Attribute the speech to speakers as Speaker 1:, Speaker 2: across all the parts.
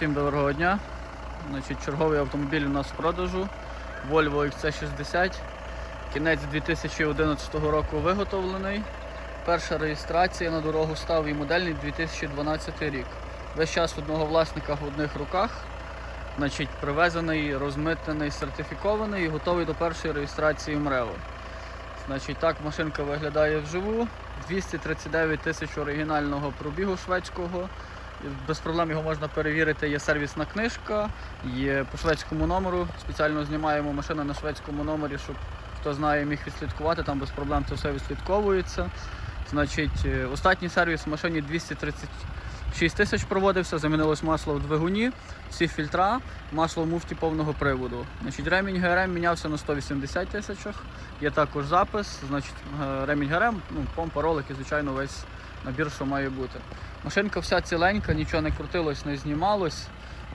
Speaker 1: Всім доброго дня. Значить, черговий автомобіль у нас в продажу. Volvo XC60. Кінець 2011 року виготовлений. Перша реєстрація на дорогу став і модельний 2012 рік. Весь час одного власника в одних руках. Значить, привезений, розмитнений, сертифікований і готовий до першої реєстрації МРЕВО. Значить, так машинка виглядає вживу. 239 тисяч оригінального пробігу шведського. Без проблем його можна перевірити. Є сервісна книжка, є по шведському номеру. Спеціально знімаємо машину на шведському номері, щоб хто знає, міг відслідкувати. Там без проблем це все відслідковується. Значить, е, останній сервіс в машині 236 тисяч проводився, замінилось масло в двигуні, всі фільтра, масло в муфті повного приводу. Значить, ремінь ГРМ мінявся на 180 тисячах. Є також запис, значить, е, ремінь ГРМ, ну, помпа, ролики, звичайно, весь набір, що має бути. Машинка вся ціленька, нічого не крутилось, не знімалось,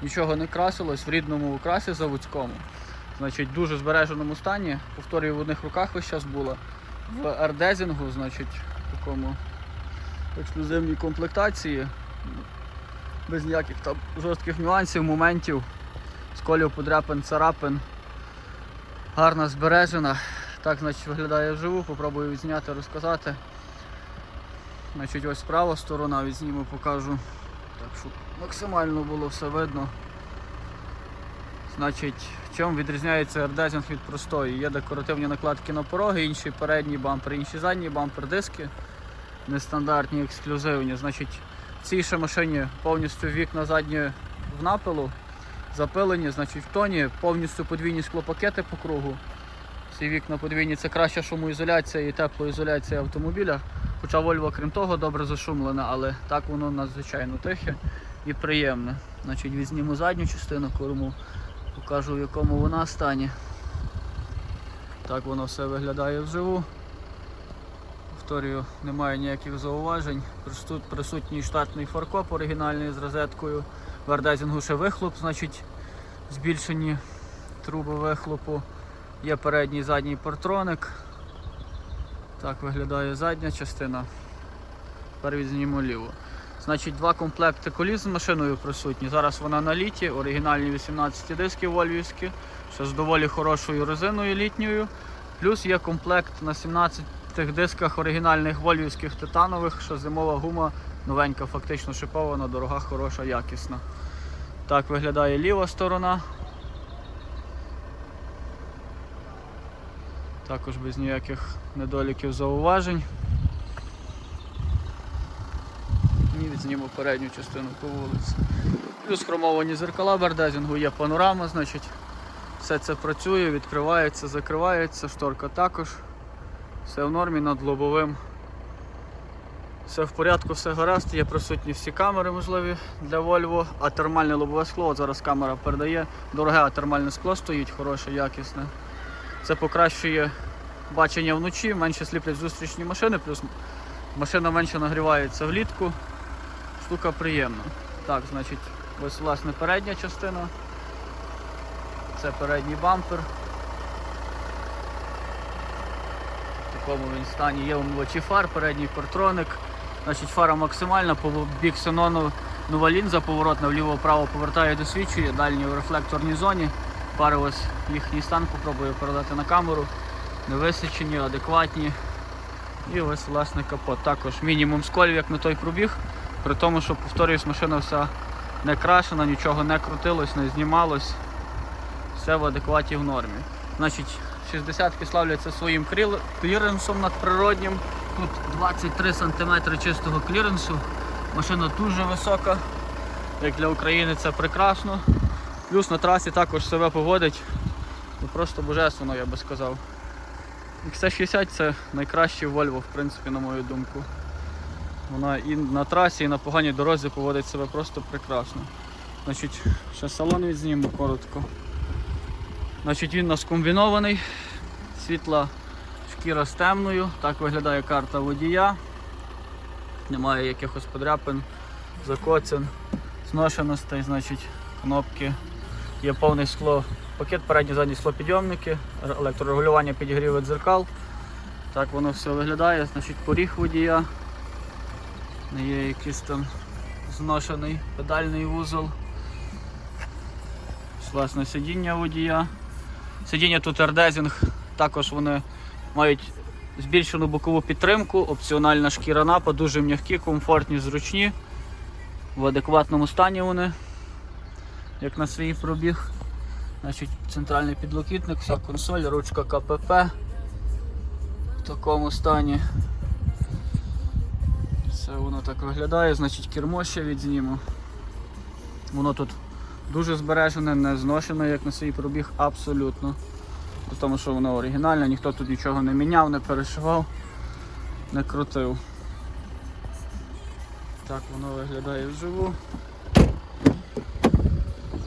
Speaker 1: нічого не красилось в рідному окрасі заводському. Значить, дуже збереженому стані. Повторюю, в одних руках весь час була. В ардезінгу, значить, в такому ексклюзивній комплектації. Без ніяких там жорстких нюансів, моментів, сколів, подряпин, царапин. Гарна збережена. Так, значить, виглядає вживу, попробую відзняти, розказати. Значить, ось права сторона відзніму, покажу. Так, щоб максимально було все видно. Значить, чим відрізняється ардезінг від простої? Є декоративні накладки на пороги, інші передні бампери, інші задні бампер диски. Нестандартні, ексклюзивні. Значить, в цій ще машині повністю вікна задні в напилу, запилені, значить в тоні, повністю подвійні склопакети по кругу. Ці вікна подвійні це краща шумоізоляція і теплоізоляція автомобіля. Хоча Volvo, крім того, добре зашумлене, але так воно надзвичайно тихе і приємне. Значить, візьмемо задню частину корму, покажу в якому вона стані. Так воно все виглядає вживу. Повторюю, немає ніяких зауважень. Присут- Присутній штатний фаркоп оригінальний з розеткою. В ардезінгу ще вихлоп, значить збільшені труби вихлопу. Є передній і задній партроник. Так виглядає задня частина. Тепер візьмемо ліву. Значить, два комплекти коліс з машиною присутні. Зараз вона на літі, оригінальні 18 диски вольвівські, ще з доволі хорошою резиною літньою. Плюс є комплект на 17 дисках оригінальних вольвівських титанових, що зимова гума новенька, фактично шипована, дорога, хороша, якісна. Так виглядає ліва сторона. Також без ніяких недоліків зауважень. І відзніму передню частину по вулиці. Плюс хромовані зеркала бердезінгу, є панорама, значить все це працює, відкривається, закривається, шторка також. Все в нормі над лобовим. Все в порядку, все гаразд, є присутні всі камери можливі для Volvo, а термальне лобове скло, от зараз камера передає, дороге а термальне скло стоїть, хороше, якісне. Це покращує бачення вночі, менше сліплять зустрічні машини, плюс машина менше нагрівається влітку. Штука приємна. Так, значить, ось власне передня частина. Це передній бампер. В такому він стані є умивачі фар, передній партроник. Значить, фара максимальна, по бік ксенону нова лінза поворотна, вліво-право повертає, досвідчує, дальні в рефлекторній зоні. Пари їхній стан попробую передати на камеру. Невисичені, адекватні. І ось власне капот. Також мінімум сколів, як на той пробіг. При тому, що повторюсь, машина вся не крашена, нічого не крутилось, не знімалось. Все в адекваті в нормі. Значить, 60-ки славляться своїм кліренсом надприроднім. Тут 23 см чистого кліренсу. Машина дуже висока. Як для України це прекрасно. Плюс на трасі також себе поводить. Ну, просто божественно, я би сказав. XC60 це найкраще Volvo, в принципі, на мою думку. Вона і на трасі, і на поганій дорозі поводить себе просто прекрасно. Значить, ще салон відзніму коротко. Значить, він у нас комбінований, світла шкіра з темною, так виглядає карта водія. Немає якихось подряпин, закоцин, зношеностей, значить, кнопки. Є повне скло, пакет, передні задні склопідйомники, електрорегулювання підігріву дзеркал. Так воно все виглядає, значить поріг водія. Не є якийсь там зношений педальний вузол. власне сидіння водія. Сидіння тут ердезінг, також вони мають збільшену бокову підтримку, опціональна шкіра напа, дуже м'які, комфортні, зручні. В адекватному стані вони, як на свій пробіг. Значить, центральний підлокітник, вся консоль, ручка КПП в такому стані. Все воно так виглядає, значить кермо ще відзніму. Воно тут дуже збережене, не зношене, як на свій пробіг, абсолютно. Тому, що воно оригінальне, ніхто тут нічого не міняв, не перешивав, не крутив. Так воно виглядає вживу.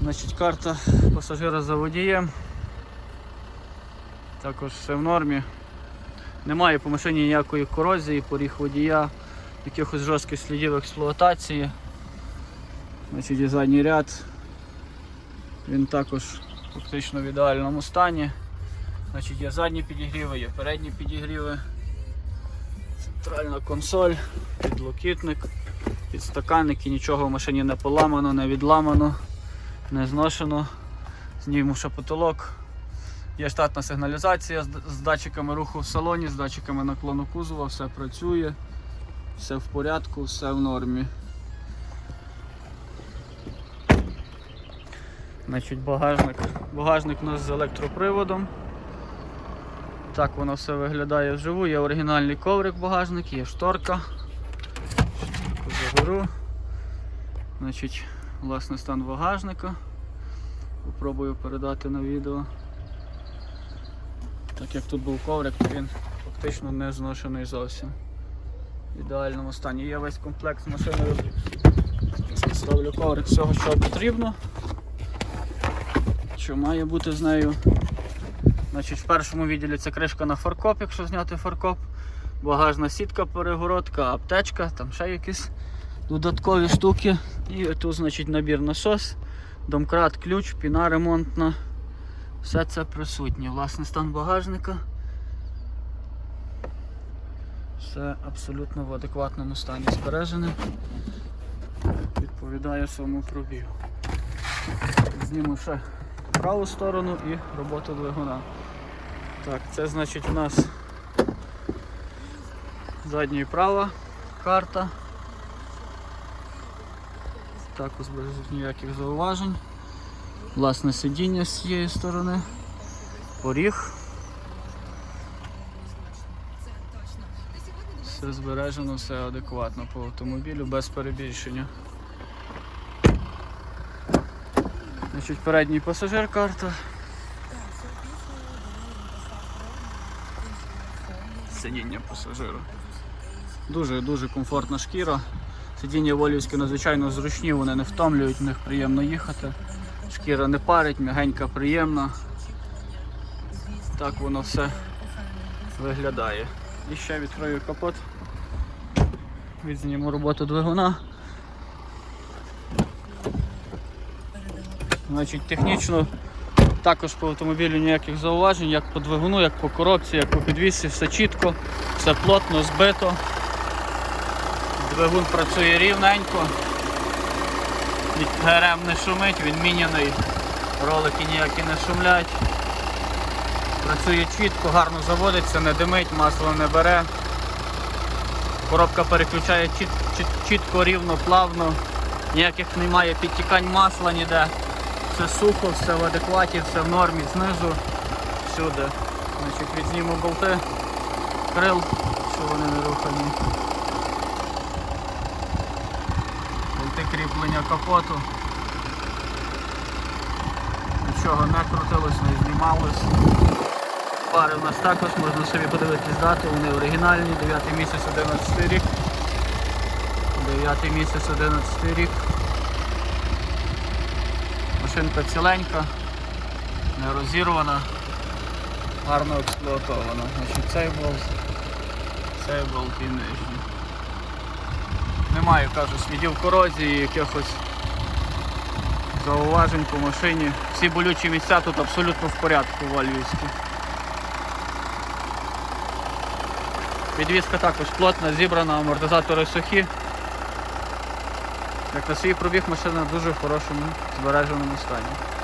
Speaker 1: Значить, карта пасажира за водієм. Також все в нормі. Немає по машині ніякої корозії, поріг водія, якихось жорстких слідів експлуатації. Значить, і задній ряд. Він також фактично в ідеальному стані. Значить, є задні підігріви, є передні підігріви, центральна консоль, підлокітник, підстаканники, нічого в машині не поламано, не відламано, не зношено. Знімемо ще потолок. Є штатна сигналізація з, датчиками руху в салоні, з датчиками наклону кузова, все працює, все в порядку, все в нормі. Значить, багажник. Багажник у нас з електроприводом. Так воно все виглядає вживу. Є оригінальний коврик багажник, є шторка. Заберу. Значить, власне стан багажника. Попробую передати на відео. Так як тут був коврик, то він фактично не зношений зовсім. В ідеальному стані. Є весь комплект з машиною. Ставлю коврик всього, що потрібно. Що має бути з нею. Значить, В першому відділі це кришка на фаркоп, якщо зняти фаркоп, багажна сітка, перегородка, аптечка, там ще якісь додаткові штуки. І тут значить, набір насос, домкрат, ключ, піна ремонтна. Все це присутнє. Власний стан багажника. Все абсолютно в адекватному стані збережене. Відповідає своєму пробігу. Зніму ще праву сторону і роботу двигуна. Так, це значить у нас задня і права карта. Також без ніяких зауважень. Власне сидіння з цієї сторони, поріг. Все збережено, все адекватно по автомобілю, без перебільшення. Значить, передній пасажир карта. Сидіння пасажира. Дуже-дуже комфортна шкіра. Сидіння волівські надзвичайно зручні, вони не втомлюють, в них приємно їхати. Шкіра не парить, м'ягенька, приємна. Так воно все виглядає. І ще відкрию капот. Відзніму роботу двигуна. Значить, технічно також по автомобілю ніяких зауважень, як по двигуну, як по коробці, як по підвісі, все чітко, все плотно, збито. Двигун працює рівненько. ГРМ не шумить, він міняний, ролики ніякі не шумлять. Працює чітко, гарно заводиться, не димить, масло не бере. Коробка переключає чіт, чіт, чітко, рівно, плавно, ніяких немає підтікань масла ніде. Все сухо, все в адекваті, все в нормі, знизу, всюди. Значить, відзніму болти, крил, що вони не рухані. Болти кріплення капоту. Нічого не крутилось, не знімалось. Пари у нас також, можна собі подивитись дати, вони оригінальні, 9 місяць 11 рік. 9 місяць 11 рік. Машинка ціленька, не розірвана, гарно експлуатована. Значить, цей болт, цей болт і нижній. Немає, кажу, слідів корозії, якихось зауважень по машині. Всі болючі місця тут абсолютно в порядку в Альвівській. Підвізка також плотна, зібрана, амортизатори сухі. Як на свій пробіг машина в дуже хорошому збереженому стані.